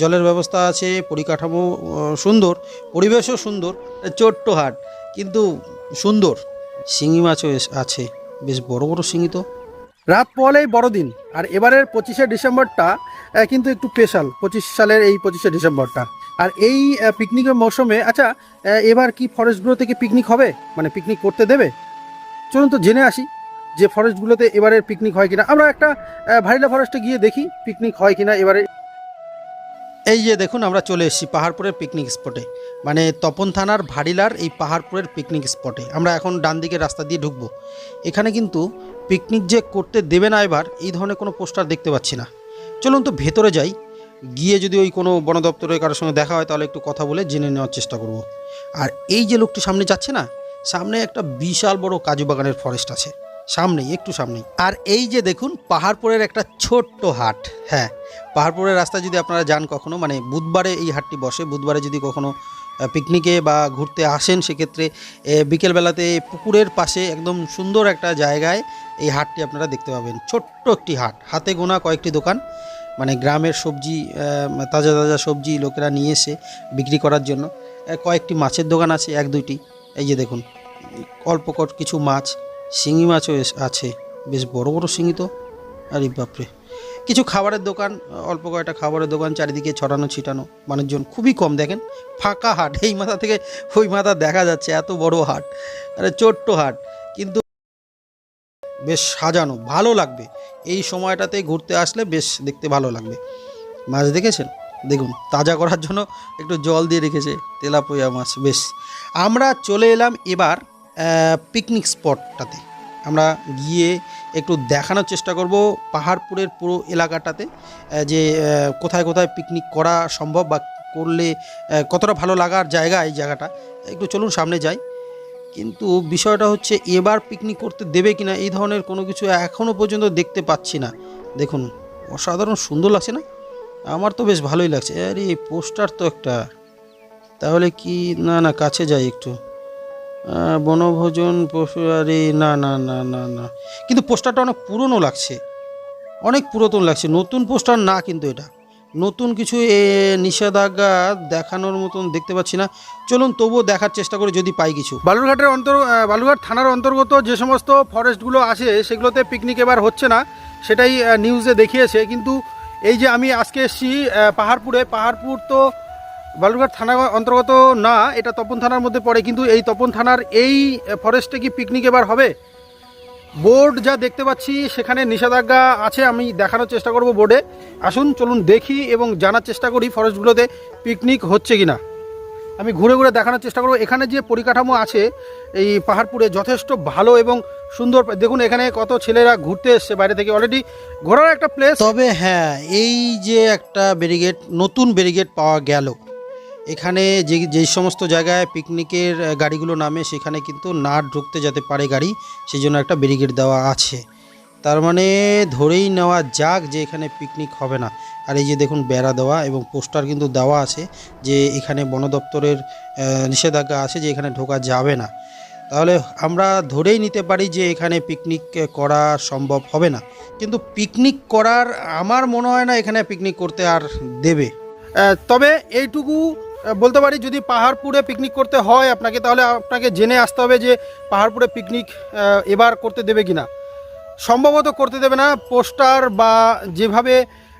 জলের ব্যবস্থা আছে, পরিকাঠামো সুন্দর, পরিবেশও সুন্দর, ছোট্ট হাট, কিন্তু সুন্দর। শিঙি মাছও আছে, বেশ বড় বড় শিঙি তো। রাত পোহালেই বড়দিন আর এবারের পঁচিশে ডিসেম্বরটা কিন্তু একটু স্পেশাল পঁচিশ সালের এই পঁচিশে ডিসেম্বরটা। আর এই পিকনিকের মৌসুমে আচ্ছা এবার কি ফরেস্টগুলো থেকে পিকনিক হবে? মানে পিকনিক করতে দেবে? চলুন তো জেনে আসি, যে ফরেস্টগুলোতে এবারের পিকনিক হয় কিনা। আমরা একটা ভারিলা ফরেস্টে গিয়ে দেখি পিকনিক হয় কিনা এবারে এই যে দেখুন, আমরা চলে এসেছি পাহাড়পুরের পিকনিক স্পটে মানে তপন থানার ভাডিলার এই পাহাড়পুরের পিকনিক স্পটে আমরা এখন ডান দিকের রাস্তা দিয়ে ঢুকবো। এখানে কিন্তু পিকনিক যে করতে দেবে না এবার, এই ধরনের কোনো পোস্টার দেখতে পাচ্ছি না। চলুন তো ভেতরে যাই। গিয়ে যদি ওই কোনো বন দপ্তরের কারোর সঙ্গে দেখা হয়, তাহলে একটু কথা বলে জেনে নেওয়ার চেষ্টা করব। আর এই যে লোকটি সামনে যাচ্ছে না, সামনে একটা বিশাল বড় কাজু বাগানের ফরেস্ট আছে। সামনেই একটু সামনেই। আর এই যে দেখুন পাহাড়পুরের একটা ছোট্ট হাট। হ্যাঁ পাহাড়পুরের রাস্তা যদি আপনারা যান কখনো মানে বুধবারে এই হাটটি বসে বুধবারে যদি কখনো পিকনিকে বা ঘুরতে আসেন সেক্ষেত্রে বিকেলবেলাতে পুকুরের পাশে একদম সুন্দর একটা জায়গায় এই হাটটি আপনারা দেখতে পাবেন। ছোট্ট একটি হাট। হাতে গোনা কয়েকটি দোকান মানে গ্রামের সবজি তাজা তাজা সবজি লোকেরা নিয়ে এসে বিক্রি করার জন্য কয়েকটি মাছের দোকান আছে এক দুইটি। এই যে দেখুন অল্প কিছু মাছ শিঙি মাছও আছে। বেশ বড় বড় শিঙি তো। আরে বাপরে। কিছু খাবারের দোকান, অল্প কয়েকটা খাবারের দোকান, চারিদিকে ছড়ানো ছিটানো। মানুষজন খুবই কম, দেখেন। ফাঁকা হাট, এই মাথা থেকে ওই মাথা দেখা যাচ্ছে, এত বড় হাট। আরে ছোট্ট হাট। কিন্তু বেশ সাজানো, ভালো লাগবে। এই সময়টাতে ঘুরতে আসলে বেশ দেখতে ভালো লাগবে। মাছ দেখেছেন? দেখুন, তাজা করার জন্য একটু জল দিয়ে রেখেছে তেলাপোয়া মাছ, বেশ। আমরা চলে এলাম এবার পিকনিক স্পটটাতে আমরা গিয়ে একটু দেখানোর চেষ্টা করব পাহাড়পুরের পুরো এলাকাটাতে যে কোথায় কোথায় পিকনিক করা সম্ভব বা করলে কতটা ভালো লাগার জায়গা এই জায়গাটা। একটু চলুন সামনে যাই। কিন্তু বিষয়টা হচ্ছে, এবার পিকনিক করতে দেবে কিনা, এই ধরনের কোনো কিছু এখনও পর্যন্ত দেখতে পাচ্ছি না। দেখুন, অসাধারণ সুন্দর লাগছে না? আমার তো বেশ ভালোই লাগছে। আরে পোস্টার তো একটা। তাহলে কি, না না, কাছে যাই একটু। বনভোজন পশু আরে না না না না না। কিন্তু পোস্টারটা অনেক পুরনো লাগছে। অনেক পুরাতন লাগছে। নতুন পোস্টার না কিন্তু এটা। নতুন কিছু এ, নিষেধাজ্ঞা দেখানোর মতন দেখতে পাচ্ছি না। চলুন তবুও দেখার চেষ্টা করে যদি পাই কিছু। বালুরঘাটের অন্তর বালুরঘাট থানার অন্তর্গত যে সমস্ত ফরেস্টগুলো আছে সেগুলোতে পিকনিক এবার হচ্ছে না সেটাই নিউজে দেখিয়েছে। কিন্তু এই যে আমি আজকে এসেছি পাহাড়পুরে পাহাড়পুর তো বালুরঘাট থানা অন্তর্গত না, এটা তপন থানার মধ্যে পড়ে, কিন্তু এই তপন থানার এই ফরেস্টে কি পিকনিক এবার হবে? বোর্ড যা দেখতে পাচ্ছি, সেখানে নিষেধাজ্ঞা আছে, আমি দেখানোর চেষ্টা করব বোর্ডে আসুন, চলুন দেখি এবং জানার চেষ্টা করি ফরেস্টগুলোতে পিকনিক হচ্ছে কি না আমি ঘুরে ঘুরে দেখানোর চেষ্টা করব। এখানে যে পরিকাঠামো আছে, এই পাহাড়পুরে যথেষ্ট ভালো এবং সুন্দর। দেখুন, এখানে কত ছেলেরা ঘুরতে এসছে বাইরে থেকে। অলরেডি ঘোরার একটা প্লেস তবে হ্যাঁ এই যে একটা ব্যারিগেড নতুন ব্যারিগেড পাওয়া গেল। এখানে যে যেই সমস্ত জায়গায় পিকনিকের গাড়িগুলো নামে সেখানে কিন্তু না ঢুকতে যেতে পারে গাড়ি সেই জন্য একটা ব্যারিকেড দেওয়া আছে। তার মানে ধরেই নেওয়া যাক যে এখানে পিকনিক হবে না। আর এই যে দেখুন বেড়া দেওয়া এবং পোস্টার কিন্তু দেওয়া আছে যে এখানে বন দপ্তরের নিষেধাজ্ঞা আছে যে এখানে ঢোকা যাবে না। তাহলে আমরা ধরেই নিতে পারি যে এখানে পিকনিক করা সম্ভব হবে না। কিন্তু পিকনিক করার আমার মনে হয় না এখানে পিকনিক করতে আর দেবে। তবে এইটুকু বলতে পারি যদি পাহাড়পুরে পিকনিক করতে হয় আপনাকে, তাহলে আপনাকে জেনে আসতে হবে যে পাহাড়পুরে পিকনিক এবার করতে দেবে কি কিনা। সম্ভবত করতে দেবে না, পোস্টার বা যেভাবে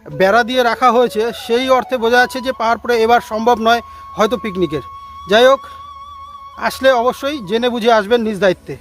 বেড়া দিয়ে রাখা হয়েছে, সেই অর্থে বোঝা যাচ্ছে যে পাহাড়পুরে এবার সম্ভব নয় হয়তো পিকনিকের যাই হোক, আসলে অবশ্যই জেনে বুঝে আসবেন নিজ দায়িত্বে।